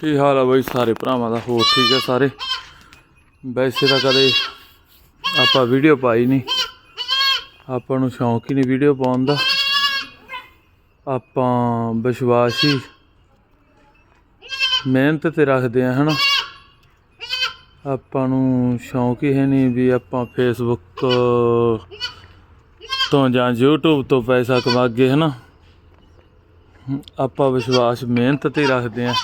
ਕੀ ਹਾਲ ਆ ਬਾਈ? ਸਾਰੇ ਭਰਾਵਾਂ ਦਾ, ਹੋਰ ਠੀਕ ਆ ਸਾਰੇ? ਵੈਸੇ ਤਾਂ ਕਦੇ ਆਪਾਂ ਵੀਡੀਓ ਪਾਈ ਨਹੀਂ ਆਪਾਂ ਨੂੰ ਸ਼ੌਂਕ ਹੀ ਨਹੀਂ ਵੀਡੀਓ ਪਾਉਣ ਦਾ। ਆਪਾਂ ਵਿਸ਼ਵਾਸ ਹੀ ਮਿਹਨਤ ਤੇ ਰੱਖਦੇ ਆ, ਹਨਾ? ਆਪਾਂ ਨੂੰ ਸ਼ੌਂਕ ਹੀ ਹੈ ਨਹੀਂ ਵੀ ਆਪਾਂ ਫੇਸਬੁੱਕ ਤੋਂ ਜਾਂ YouTube ਤੋਂ ਪੈਸਾ ਕਮਾਗੇ ਹਨਾ? ਆਪਾਂ ਵਿਸ਼ਵਾਸ, ਮਿਹਨਤ ਤੇ ਰੱਖਦੇ ਆ।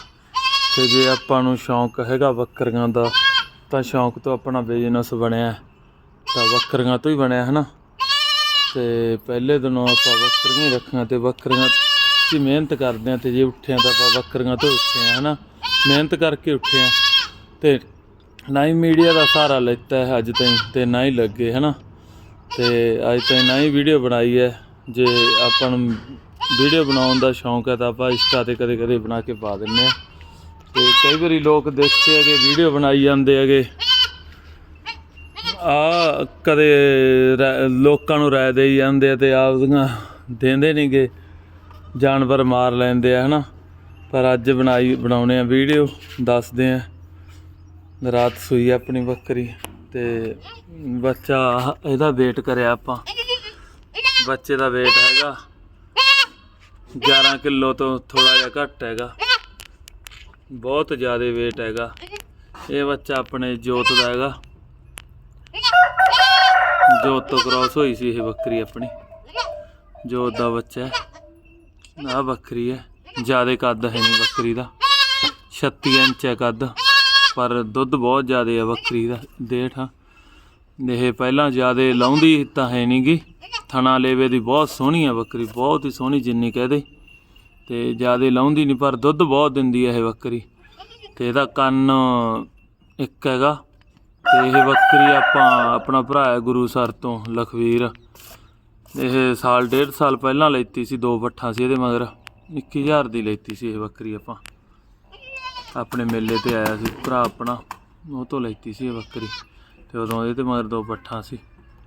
ਤੇ ਜੇ ਆਪਾਂ ਨੂੰ ਸ਼ੌਂਕ ਹੈਗਾ ਬੱਕਰੀਆਂ ਦਾ, ਤਾਂ ਸ਼ੌਂਕ ਤੋਂ ਆਪਣਾ ਬਿਜ਼ਨਸ ਬਣਿਆ। ਤਾਂ ਬੱਕਰੀਆਂ ਤੋਂ ਹੀ ਬਣਿਆ, ਹਨਾ? ਤੇ ਪਹਿਲੇ ਦਿਨੋਂ ਆਪਾਂ ਬੱਕਰੀਆਂ ਹੀ ਰੱਖੀਆਂ ਤੇ ਬੱਕਰੀਆਂ 'ਚ ਮਿਹਨਤ ਕਰਦੇ ਆ ਤੇ ਜੇ ਉੱਠੇ ਉੱਠਿਆ ਤਾਂ ਆਪਾਂ ਬੱਕਰੀਆਂ ਤੋਂ ਉੱਠੇ ਆ ਹਨਾ? ਮਿਹਨਤ ਕਰਕੇ ਉੱਠੇ ਆ ਤੇ ਨਾ ਹੀ ਮੀਡੀਆ ਦਾ ਸਹਾਰਾ ਲੈਤਾ ਹੈ ਅੱਜ ਤਾਈਂ ਤੇ ਨਾ ਹੀ ਲੱਗੇ, ਹਨਾ? ਤੇ ਅੱਜ ਤਾਈਂ ਨਾ ਹੀ ਵੀਡੀਓ ਬਣਾਈ ਹੈ। ਜੇ ਆਪਾਂ ਨੂੰ ਵੀਡੀਓ ਬਣਾਉਣ ਦਾ ਸ਼ੌਂਕ ਹੈ ਤਾਂ ਆਪਾਂ ਇੰਸਟਾ ਤੇ ਕਦੇ ਕਦੇ ਬਣਾ ਕੇ ਪਾ ਦਿੰਨੇ ਆ ਤੇ ਕਈ ਵਾਰੀ ਲੋਕ ਦੇਖਦੇ ਹੈਗੇ, ਵੀਡੀਓ ਬਣਾਈ ਜਾਂਦੇ ਹੈਗੇ। ਆ ਕਦੇ ਰਾ- ਲੋਕਾਂ ਨੂੰ ਰਾਏ ਦੇਈ ਜਾਂਦੇ ਆ ਤੇ ਆਪਦੀਆਂ ਦਿੰਦੇ ਨਹੀਂਗੇ ਜਾਨਵਰ ਮਾਰ ਲੈਂਦੇ ਆ, ਹਨਾ। ਪਰ ਅੱਜ ਬਣਾਈ, ਬਣਾਉਣੇ ਆ ਵੀਡੀਓ, ਦੱਸਦੇ ਆ। ਰਾਤ ਸੂਈ ਆਪਣੀ ਬੱਕਰੀ ਤੇ ਬੱਚਾ ਆਹ- ਇਹਦਾ ਵੇਟ ਕਰਿਆ ਆਪਾਂ। ਬੱਚੇ ਦਾ ਵੇਟ ਹੈਗਾ 11 ਕਿਲੋ ਤੋਂ ਥੋੜਾ ਜਿਹਾ ਘੱਟ ਹੈਗਾ। ਬਹੁਤ ਜ਼ਿਆਦਾ weight ਹੈਗਾ। ਇਹ ਬੱਚਾ ਆਪਣੇ ਜੋਤ ਦਾ ਹੈਗਾ। ਜੋਤ ਤੋਂ ਕ੍ਰਾਸ ਹੋਈ ਸੀ ਇਹ ਬੱਕਰੀ ਆਪਣੀ। ਜੋਤ ਦਾ ਬੱਚਾ ਹੈ। ਆ ਬੱਕਰੀ ਹੈ। ਜ਼ਿਆਦਾ ਕੱਦ ਹੈ ਨਹੀਂ ਬੱਕਰੀ ਦਾ। 36 ਇੰਚ ਹੈ ਕੱਦ। ਪਰ ਦੁੱਧ ਬਹੁਤ ਜ਼ਿਆਦਾ ਹੈ ਬੱਕਰੀ ਦਾ। ਡੇਢ ਹਾਂ। ਇਹ ਪਹਿਲਾਂ ਜ਼ਿਆਦਾ ਲਾਉਂਦੀ ਤਾਂ ਹੈ ਨਹੀਂਗੀ ਥਣਾ ਲੇਵੇ ਦੀ ਬਹੁਤ ਸੋਹਣੀ ਹੈ ਬੱਕਰੀ। ਬਹੁਤ ਹੀ ਸੋਹਣੀ ਜਿੰਨੀ ਕਹਦੇ ਤੇ ਜਿਆਦੇ ਲਾਉਂਦੀ ਨਹੀਂ ਪਰ ਦੁੱਧ ਬਹੁਤ ਦਿੰਦੀ ਹੈ ਇਹ ਬੱਕਰੀ। ਤੇ ਇਹਦਾ ਕੰਨ ਇੱਕ ਹੈਗਾ। ਤੇ ਇਹ ਬੱਕਰੀ ਆਪਾਂ ਆਪਣਾ ਭਰਾ ਹੈ ਗੁਰੂ ਸਰ ਤੋਂ, ਲਖਵੀਰ। ਇਹ ਸਾਲ, ਡੇਢ ਸਾਲ ਪਹਿਲਾਂ ਲੈਤੀ ਸੀ, ਦੋ ਪੱਠਾਂ ਸੀ ਇਹਦੇ ਮਗਰ। 21000 ਦੀ ਲੈਤੀ ਸੀ ਇਹ ਬੱਕਰੀ ਆਪਾਂ। ਆਪਣੇ ਮੇਲੇ ਤੇ ਆਇਆ ਸੀ, ਭਰਾ ਆਪਣਾ, ਉਹ ਤੋਂ ਲੈਤੀ ਸੀ ਇਹ ਬੱਕਰੀ। ਤੇ ਉਦੋਂ ਇਹਦੇ ਮਗਰ ਦੋ ਪੱਠਾਂ ਸੀ।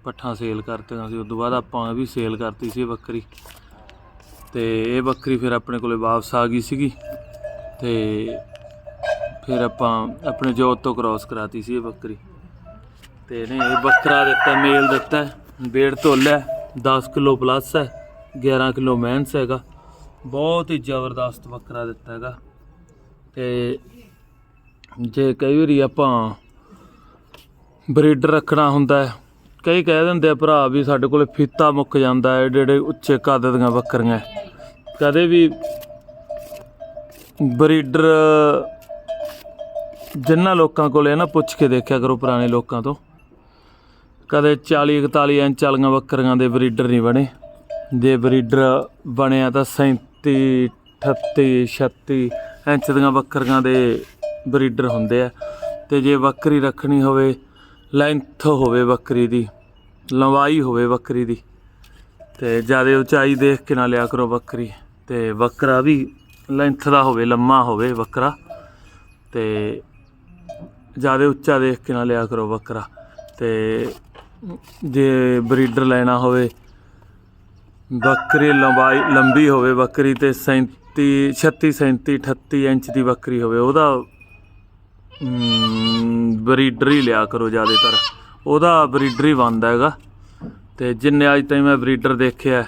ਪੱਠਾਂ ਸੇਲ ਕਰਤੀਆਂ ਸੀ ਉਸ ਤੋਂ ਬਾਅਦ ਆਪਾਂ ਵੀ ਸੇਲ ਕਰਤੀ ਸੀ ਇਹ ਬੱਕਰੀ। ਤੇ ਇਹ ਬੱਕਰੀ ਫਿਰ ਆਪਣੇ ਕੋਲੇ ਵਾਪਸ ਆ ਗਈ ਸੀਗੀ ਤੇ ਫਿਰ ਆਪਾਂ ਆਪਣੇ ਜੋਤ ਤੋਂ ਕ੍ਰਾਸ ਕਰਾਤੀ ਸੀ ਇਹ ਬੱਕਰੀ। ਤੇ ਇਹਨੇ ਇਹ ਬੱਕਰਾ ਦਿੱਤਾ, ਮੇਲ ਦਿੱਤਾ ਵੇੜ ਤੋਲਿਆ 10 ਕਿਲੋ ਪਲੱਸ ਹੈ 11 ਕਿਲੋ ਮੈਂਸ ਹੈਗਾ। ਬਹੁਤ ਹੀ ਜ਼ਬਰਦਸਤ ਬੱਕਰਾ ਦਿੱਤਾ ਹੈਗਾ। ਤੇ ਜੇ ਕਈ ਵਾਰੀ ਆਪਾਂ ਬਰੀਡਰ ਰੱਖਣਾ ਹੁੰਦਾ ਹੈ, ਕਈ ਕਹਿ ਦਿੰਦੇ ਆ ਭਰਾ ਵੀ ਸਾਡੇ ਕੋਲੇ ਫੀਤਾ ਮੁੱਕ ਜਾਂਦਾ ਹੈ ਏਡੇ ਏਡੇ ਉੱਚੇ ਕੱਦ ਦੀਆਂ ਬੱਕਰੀਆਂ ਕਦੇ ਵੀ ਬਰੀਡਰ ਜਿੰਨਾ ਲੋਕਾਂ ਕੋਲੇ ਨਾ, ਪੁੱਛ ਕੇ ਦੇਖਿਆ ਕਰੋ ਪੁਰਾਣੇ ਲੋਕਾਂ ਤੋਂ। ਕਦੇ 40 41 ਇੰਚ ਵਾਲੀਆਂ ਬੱਕਰੀਆਂ ਦੇ ਬਰੀਡਰ ਨਹੀਂ ਬਣੇ। ਜੇ ਬਰੀਡਰ ਬਣਿਆ ਤਾਂ 37 38 36 ਇੰਚ ਦੀਆਂ ਬੱਕਰੀਆਂ ਦੇ ਬਰੀਡਰ ਹੁੰਦੇ ਆ। ਤੇ ਜੇ ਬੱਕਰੀ ਰੱਖਣੀ ਹੋਵੇ, ਲੈਂਥ ਹੋਵੇ ਬੱਕਰੀ ਦੀ, ਲੰਬਾਈ ਹੋਵੇ ਬੱਕਰੀ ਦੀ, ਤੇ ਜ਼ਿਆਦਾ ਉਚਾਈ ਦੇਖ ਕੇ ਨਾ ਲਿਆ ਕਰੋ ਬੱਕਰੀ ਤੇ ਬੱਕਰਾ ਵੀ ਲੈਂਥ ਦਾ ਹੋਵੇ, ਲੰਮਾ ਹੋਵੇ ਬੱਕਰਾ ਤੇ ਜ਼ਿਆਦਾ ਉੱਚਾ ਦੇਖ ਕੇ ਨਾ ਲਿਆ ਕਰੋ ਬੱਕਰਾ ਤੇ ਜੇ ਬਰੀਡਰ ਲੈਣਾ ਹੋਵੇ ਬੱਕਰੀ ਲੰਬਾਈ, ਲੰਬੀ ਹੋਵੇ ਬੱਕਰੀ ਤੇ 37 36 37 38 ਇੰਚ ਦੀ ਬੱਕਰੀ ਹੋਵੇ, ਉਹਦਾ ਬਰੀਡਰ ਹੀ ਲਿਆ ਕਰੋ ਜ਼ਿਆਦਾਤਰ। ਉਹਦਾ ਬਰੀਡਰ ਹੀ ਬਣਦਾ ਹੈਗਾ। ਤੇ ਜਿੰਨੇ ਅੱਜ ਤਾਈਂ ਮੈਂ ਬਰੀਡਰ ਦੇਖਿਆ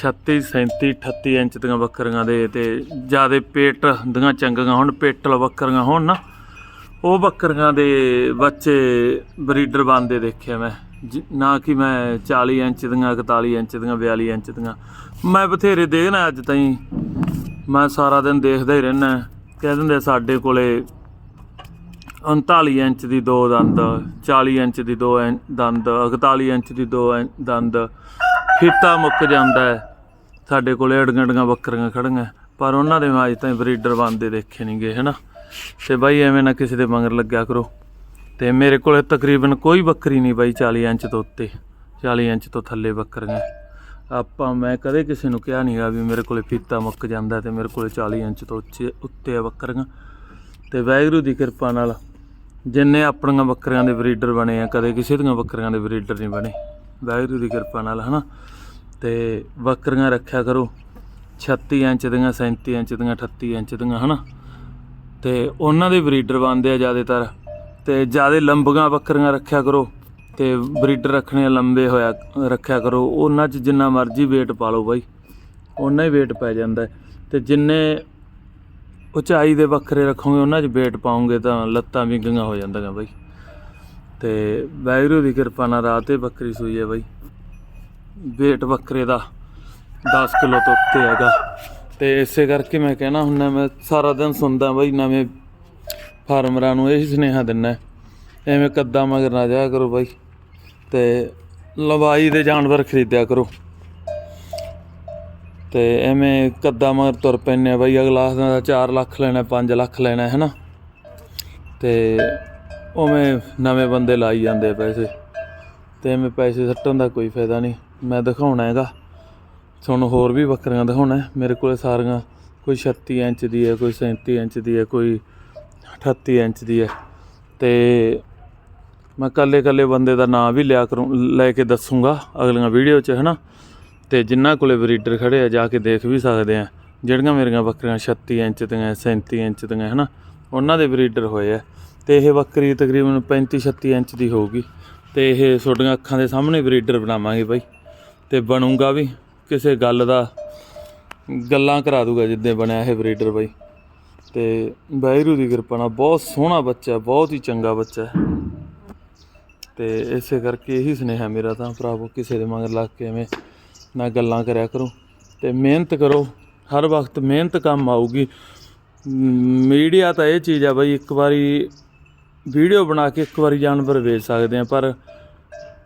36 37 38 ਇੰਚ ਦੀਆਂ ਬੱਕਰੀਆਂ ਦੇ ਤੇ ਜਿਆਦੇ ਪੇਟ ਦੀਆਂ ਚੰਗੀਆਂ ਹੁਣ ਪੇਟਲ ਬੱਕਰੀਆਂ ਹੋਣ ਨਾ, ਉਹ ਬੱਕਰੀਆਂ ਦੇ ਬੱਚੇ ਬਰੀਡਰ ਬਣਦੇ ਦੇਖਿਆ ਮੈਂ, ਜਿ- ਨਾ ਕਿ ਮੈਂ 40 ਇੰਚ ਦੀਆਂ 41 ਇੰਚ ਦੀਆਂ 42 ਇੰਚ ਦੀਆਂ। ਮੈਂ ਬਥੇਰੇ ਦੇਖਣਾ ਅੱਜ ਤਾਈਂ, ਮੈਂ ਸਾਰਾ ਦਿਨ ਦੇਖਦਾ ਹੀ ਰਹਿਣਾ ਕਹਿ ਦਿੰਦੇ ਸਾਡੇ ਕੋਲੇ 39 ਇੰਚ ਦੀ ਦੋ ਦੰਦ 40 ਇੰਚ ਦੀ ਦੋ ਐਂ- ਦੰਦ 41 ਇੰਚ ਦੀ ਦੋ ਐਂ- ਦੰਦ ਫੀਤਾ ਮੁੱਕ ਜਾਂਦਾ ਹੈ। ਸਾਡੇ ਕੋਲੇ ਅੜੀਆਂ ਅੜੀਆਂ ਬੱਕਰੀਆਂ ਖੜੀਆਂ। ਪਰ ਉਹਨਾਂ ਦੇ ਮੈਂ ਅੱਜ ਤਾਈਂ ਬਰੀਡਰ ਬਣਦੇ ਦੇਖੇ ਨਹੀਂ ਨਹੀਂਗੇ ਹਨਾ? ਤੇ ਬਾਈ ਐਵੇਂ ਨਾ ਕਿਸੇ ਦੇ ਮੰਗਰ ਲੱਗਿਆ ਕਰੋ। ਤੇ ਮੇਰੇ ਕੋਲੇ ਤਕਰੀਬਨ ਕੋਈ ਬੱਕਰੀ ਨਹੀਂ ਬਾਈ 40 ਇੰਚ ਤੋਂ ਉੱਤੇ 40 ਇੰਚ ਤੋਂ ਥੱਲੇ ਬੱਕਰੀਆਂ। ਆਪਾਂ, ਮੈਂ ਕਦੇ ਕਿਸੇ ਨੂੰ ਕਿਹਾ ਨਹੀਂਗਾ ਵੀ ਮੇਰੇ ਕੋਲੇ ਫੀਤਾ ਮੁੱਕ ਜਾਂਦਾ ਤੇ ਮੇਰੇ ਕੋਲੇ 40 ਇੰਚ ਤੋਂ ਉੱਚੇ, ਉੱਤੇ ਆ ਬੱਕਰੀਆਂ। ਤੇ ਵਾਹਿਗੁਰੂ ਦੀ ਕਿਰਪਾ ਨਾਲ ਜਿੰਨੇ ਆਪਣੀਆਂ ਬੱਕਰੀਆਂ ਦੇ ਬਰੀਡਰ ਬਣੇ ਆ, ਕਦੇ ਕਿਸੇ ਦੀਆਂ ਬੱਕਰੀਆਂ ਦੇ ਬਰੀਡਰ ਨਹੀਂ ਬਣੇ। ਵਾਹਿਗੁਰੂ ਦੀ ਕਿਰਪਾ ਨਾਲ, ਹਨਾ? ਤੇ ਬੱਕਰੀਆਂ ਰੱਖਿਆ ਕਰੋ। 36 ਇੰਚ ਦੀਆਂ 37 ਇੰਚ ਦੀਆਂ 38 ਇੰਚ ਦੀਆਂ, ਹਨਾ? ਤੇ ਉਹਨਾਂ ਦੇ ਬਰੀਡਰ ਬਣਦੇ ਆ ਜ਼ਿਆਦਾਤਰ। ਤੇ ਜ਼ਿਆਦਾ ਲੰਬੀਆਂ ਬੱਕਰੀਆਂ ਰੱਖਿਆ ਕਰੋ ਤੇ ਬਰੀਡਰ ਰੱਖਣੇ ਲੰਬੇ ਹੋਇਆ, ਰੱਖਿਆ ਕਰੋ। ਉਹਨਾਂ 'ਚ ਜਿੰਨਾ ਮਰਜ਼ੀ weight ਪਾ ਲਓ ਬਾਈ। ਉਹਨਾਂ ਹੀ weight ਪੈ ਜਾਂਦਾ। ਹੈ। ਤੇ ਜਿੰਨੇ ਉਚਾਈ ਦੇ ਬੱਕਰੇ ਰੱਖੋਗੇ, ਉਹਨਾਂ 'ਚ weight ਪਾਉਂਗੇ ਤਾਂ ਲੱਤਾਂ ਵੀ ਗੰਗਾ ਹੋ ਜਾਂਦੀਆਂ ਬਾਈ। ਤੇ ਵੈਗਰੂ ਦੀ ਕਿਰਪਾ ਨਾਲ ਰਾਤ ਤੇ ਬੱਕਰੀ ਸੂਈ ਹੈ ਬਾਈ। Weight ਬੱਕਰੇ ਦਾ 10 ਕਿਲੋ ਤੋਂ ਉੱਤੇ ਹੈਗਾ। ਤੇ ਇਸੇ ਕਰਕੇ ਮੈਂ ਕਹਿਣਾ ਹੁੰਦਾ, ਮੈਂ ਸਾਰਾ ਦਿਨ ਸੁਣਦਾ ਬਾਈ ਨਵੇਂ ਫਾਰਮਰਾਂ ਨੂੰ ਇਹ ਸੁਨੇਹਾ ਦਿੰਦਾ। ਐਵੇਂ ਕੱਦਾ ਮਗਰ ਨਾ ਜਾਇਆ ਕਰੋ ਬਾਈ ਤੇ ਲਵਾਈ ਦੇ ਜਾਨਵਰ ਖਰੀਦਿਆ ਕਰੋ। ਤੇ ਐਵੇਂ ਕੱਦਾਂ ਮਗਰ ਤੁਰ ਪੈਨੇ ਆ ਬਾਈ, ਅਗਲਾ ਦਾ 4 ਲੱਖ ਲੈਣਾ 5 ਲੱਖ ਲੈਣਾ ਹੈ ਨਾ ਤੇ ਉਵੇਂ ਨਵੇਂ ਬੰਦੇ ਲਾਈ ਜਾਂਦੇ ਪੈਸੇ। ਤੇ ਐਵੇਂ ਪੈਸੇ ਸੱਟਣ ਦਾ ਕੋਈ ਫਾਇਦਾ ਨਹੀਂ। ਮੈਂ ਦਿਖਾਉਣਾ ਹੈਗਾ। ਤੁਹਾਨੂੰ ਹੋਰ ਵੀ ਬੱਕਰੀਆਂ ਦਿਖਾਉਣਾ ਮੇਰੇ ਕੋਲੇ ਸਾਰੀਆਂ ਕੋਈ 36 ਇੰਚ ਦੀ ਹੈ, ਕੋਈ 37 ਇੰਚ ਦੀ ਹੈ, ਕੋਈ 38 ਇੰਚ ਦੀ ਹੈ। ਤੇ ਮੈਂ ਕੱਲੇ ਕੱਲੇ ਬੰਦੇ ਦਾ ਨਾਮ ਵੀ ਲਿਆ ਕਰੂੰ, ਲੈ ਕੇ ਦੱਸੂਗਾ ਅਗਲੀਆਂ ਵੀਡੀਓ 'ਚ, ਹੈਨਾ? ਤੇ ਜਿਨ੍ਹਾਂ ਕੋਲੇ ਬਰੀਡਰ ਖੜੇ ਆ, ਜਾ ਕੇ ਦੇਖ ਵੀ ਸਕਦੇ ਆ। ਜਿਹੜੀਆਂ ਮੇਰੀਆਂ ਬੱਕਰੀਆਂ 36 ਇੰਚ ਦੀਆਂ 37 ਇੰਚ ਦੀਆਂ, ਹੈਨਾ? ਉਹਨਾਂ ਦੇ ਬਰੀਡਰ ਹੋਏ ਆ। ਤੇ ਇਹ ਬੱਕਰੀ ਤਕਰੀਬਨ 35 36 ਇੰਚ ਦੀ ਹੋਊਗੀ। ਤੇ ਇਹ ਤੁਹਾਡੀਆਂ ਅੱਖਾਂ ਦੇ ਸਾਹਮਣੇ ਬਰੀਡਰ ਬਣਾਵਾਂਗੇ ਬਾਈ। ਤੇ ਬਣੂਗਾ ਵੀ ਕਿਸੇ ਗੱਲ ਦਾ ਗੱਲਾਂ ਕਰਾ ਦੂਗਾ ਜਿੱਦਾਂ ਬਣਿਆ ਇਹ ਬਰੀਡਰ ਬਾਈ। ਤੇ ਵਾਹਿਗੁਰੂ ਦੀ ਕਿਰਪਾ ਨਾਲ ਬਹੁਤ ਸੋਹਣਾ ਬੱਚਾ, ਬਹੁਤ ਹੀ ਚੰਗਾ ਬੱਚਾ। ਹੈ ਤੇ ਇਸੇ ਕਰਕੇ ਇਹੀ ਸੁਨੇਹਾ ਮੇਰਾ ਤਾਂ ਭਰਾਵੋ, ਕਿਸੇ ਦੇ ਮਗਰ ਲੱਗ ਕੇ ਐਵੇਂ ਨਾ ਗੱਲਾਂ ਕਰਿਆ ਕਰੋ। ਤੇ ਮਿਹਨਤ ਕਰੋ, ਹਰ ਵਕਤ ਮਿਹਨਤ ਕੰਮ ਆਊਗੀ। ਮੀਡੀਆ ਤਾਂ ਇਹ ਚੀਜ਼ ਆ ਬਈ, ਇੱਕ ਵਾਰੀ ਵੀਡੀਓ ਬਣਾ ਕੇ ਇੱਕ ਵਾਰੀ ਜਾਨਵਰ ਵੇਚ ਸਕਦੇ ਆ, ਪਰ